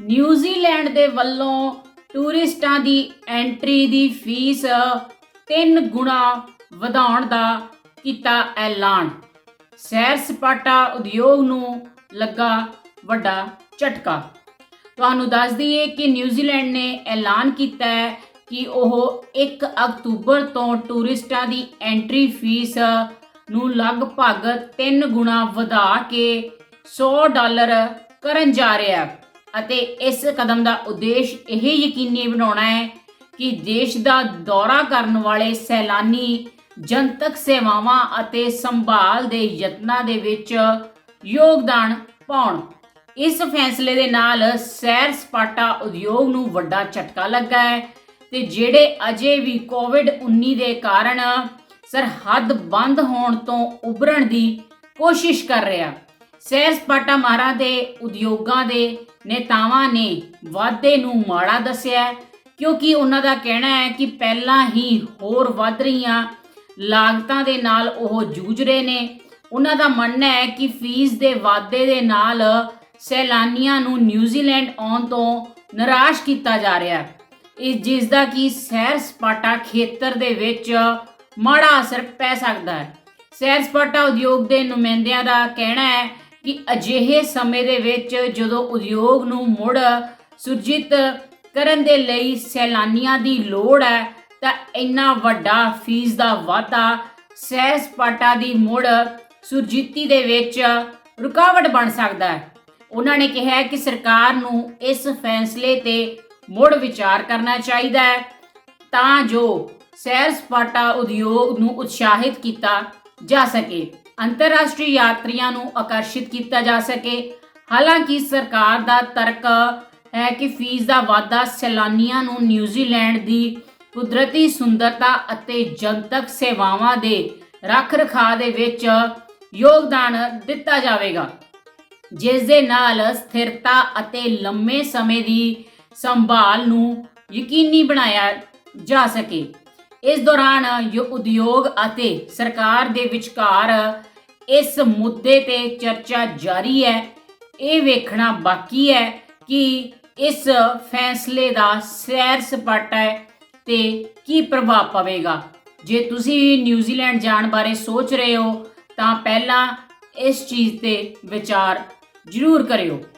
New Zealand ਦੇ ਵੱਲੋਂ ਟੂਰਿਸਟਾਂ ਦੀ entry ਦੀ fees 3 ਗੁਣਾ ਵਧਾਉਣ ਦਾ ਕੀਤਾ ਐਲਾਨ। ਸੈਰ ਸਪਾਟਾ ਉਦਯੋਗ ਨੂੰ ਲੱਗਾ ਵੱਡਾ ਝਟਕਾ। ਤੁਹਾਨੂੰ ਦੱਸ ਦਈਏ ਕਿ ਨਿਊਜ਼ੀਲੈਂਡ ਨੇ ਐਲਾਨ ਕੀਤਾ ਹੈ ਕਿ ਉਹ 1 ਅਕਤੂਬਰ ਤੋਂ ਟੂਰਿਸਟਾਂ ਦੀ ਐਂਟਰੀ ਫੀਸ ਨੂੰ ਲਗਭਗ 3 ਗੁਣਾ ਵਧਾ ਕੇ 100 ਡਾਲਰ ਕਰਨ ਜਾ ਰਿਹਾ ਹੈ। ਅਤੇ ਇਸ ਕਦਮ ਦਾ ਉਦੇਸ਼ ਇਹ ਯਕੀਨੀ ਬਣਾਉਣਾ ਹੈ ਕਿ ਦੇਸ਼ ਦਾ ਦੌਰਾ ਕਰਨ ਵਾਲੇ ਸੈਲਾਨੀ, ਜਨਤਕ ਸੇਵਾਵਾਂ ਅਤੇ ਸੰਭਾਲ ਦੇ ਯਤਨਾਂ ਦੇ ਵਿੱਚ ਯੋਗਦਾਨ ਪਾਉਣ। ਇਸ ਫੈਸਲੇ ਦੇ ਨਾਲ ਸੈਰ ਸਪਾਟਾ ਉਦਯੋਗ ਨੂੰ ਵੱਡਾ ਝਟਕਾ ਲੱਗਾ ਹੈ ਤੇ ਜਿਹੜੇ ਅਜੇ ਵੀ ਕੋਵਿਡ-19 ਦੇ ਕਾਰਨ ਸਰਹੱਦ ਬੰਦ ਹੋਣ ਤੋਂ ਉਭਰਨ ਦੀ ਕੋਸ਼ਿਸ਼ ਕਰ ਰਿਹਾ। ਸੈਰ ਸਪਾਟਾ ਮਾਰਾ ਦੇ, ਉਦਯੋਗਾਂ ਦੇ ਨੇਤਾਵਾਂ ਨੇ ਵਾਧੇ ਨੂੰ ਮਾੜਾ ਦੱਸਿਆ ਕਿਉਂਕਿ ਉਹਨਾਂ ਦਾ ਕਹਿਣਾ ਹੈ ਕਿ ਪਹਿਲਾਂ ਹੀ ਹੋਰ ਵੱਧ ਰਹੀਆਂ ਲਾਗਤਾਂ ਦੇ ਨਾਲ ਉਹ ਜੂਝ ਰਹੇ ਨੇ। ਉਹਨਾਂ ਦਾ ਮੰਨਣਾ ਹੈ ਕਿ ਫੀਸ ਦੇ ਵਾਧੇ ਦੇ ਨਾਲ ਸੈਲਾਨੀਆਂ ਨੂੰ ਨਿਊਜ਼ੀਲੈਂਡ ਆਉਣ ਤੋਂ ਨਿਰਾਸ਼ ਕੀਤਾ ਜਾ ਰਿਹਾ ਹੈ। ਇਸ ਜਿਸ ਦਾ ਕਿ ਸੈਰ ਸਪਾਟਾ ਖੇਤਰ ਦੇ ਵਿੱਚ ਮਾੜਾ ਅਸਰ ਪੈ ਸਕਦਾ ਹੈ। ਸੈਰ ਸਪਾਟਾ ਉਦਯੋਗ ਦੇ ਨੁਮਾਇੰਦਿਆਂ ਦਾ ਕਹਿਣਾ ਹੈ ਕਿ ਅਜਿਹੇ ਸਮੇਂ ਦੇ ਵਿੱਚ ਜਦੋਂ ਉਦਯੋਗ ਨੂੰ ਮੁੜ ਸੁਰਜੀਤ ਕਰਨ ਦੇ ਲਈ ਸੈਲਾਨੀਆਂ ਦੀ ਲੋੜ ਹੈ, ਤਾਂ ਇੰਨਾ ਵੱਡਾ ਫੀਸ ਦਾ ਵਾਧਾ ਸੈਰ ਸਪਾਟਾ ਦੀ ਮੁੜ ਸੁਰਜੀਤੀ ਦੇ ਵਿੱਚ ਰੁਕਾਵਟ ਬਣ ਸਕਦਾ ਹੈ। ਉਹਨਾਂ ਨੇ ਕਿਹਾ ਕਿ ਸਰਕਾਰ ਨੂੰ ਇਸ ਫੈਸਲੇ ਤੇ ਮੁੜ ਵਿਚਾਰ ਕਰਨਾ ਚਾਹੀਦਾ ਹੈ, ਤਾਂ ਜੋ ਸੈਰ ਸਪਾਟਾ ਉਦਯੋਗ ਨੂੰ ਉਤਸ਼ਾਹਿਤ ਕੀਤਾ ਜਾ ਸਕੇ। ਅੰਤਰਰਾਸ਼ਟਰੀ ਯਾਤਰੀਆਂ ਨੂੰ ਆਕਰਸ਼ਿਤ ਕੀਤਾ ਜਾ ਸਕੇ। ਹਾਲਾਂਕਿ ਸਰਕਾਰ ਦਾ ਤਰਕ ਹੈ ਕਿ ਫੀਸ ਦਾ ਵਾਧਾ ਸੈਲਾਨੀਆਂ ਨੂੰ ਨਿਊਜ਼ੀਲੈਂਡ ਦੀ ਕੁਦਰਤੀ ਸੁੰਦਰਤਾ ਅਤੇ ਜਨਤਕ ਸੇਵਾਵਾਂ ਦੇ ਰੱਖ ਰਖਾਅ ਦੇ ਵਿੱਚ ਯੋਗਦਾਨ ਦਿੱਤਾ ਜਾਵੇਗਾ ਜਿਸ ਦੇ ਨਾਲ ਸਥਿਰਤਾ ਅਤੇ ਲੰਮੇ ਸਮੇਂ ਦੀ ਸੰਭਾਲ ਨੂੰ ਯਕੀਨੀ ਬਣਾਇਆ ਜਾ ਸਕੇ। ਇਸ ਦੌਰਾਨ ਯੋ, ਉਦਯੋਗ ਅਤੇ ਸਰਕਾਰ ਦੇ ਵਿਚਕਾਰ ਇਸ ਮੁੱਦੇ ਤੇ ਚਰਚਾ ਜਾਰੀ ਹੈ। ਇਹ ਵੇਖਣਾ ਬਾਕੀ ਹੈ ਕਿ ਇਸ ਫੈਸਲੇ ਦਾ ਸੈਰ ਸਪਾਟਾ ਤੇ ਕੀ ਪ੍ਰਭਾਵ ਪਵੇਗਾ। ਜੇ ਤੁਸੀਂ ਨਿਊਜ਼ੀਲੈਂਡ ਜਾਣ ਬਾਰੇ ਸੋਚ ਰਹੇ ਹੋ, ਤਾਂ ਪਹਿਲਾਂ ਇਸ ਚੀਜ਼ ਤੇ ਵਿਚਾਰ ਜ਼ਰੂਰ ਕਰਿਓ।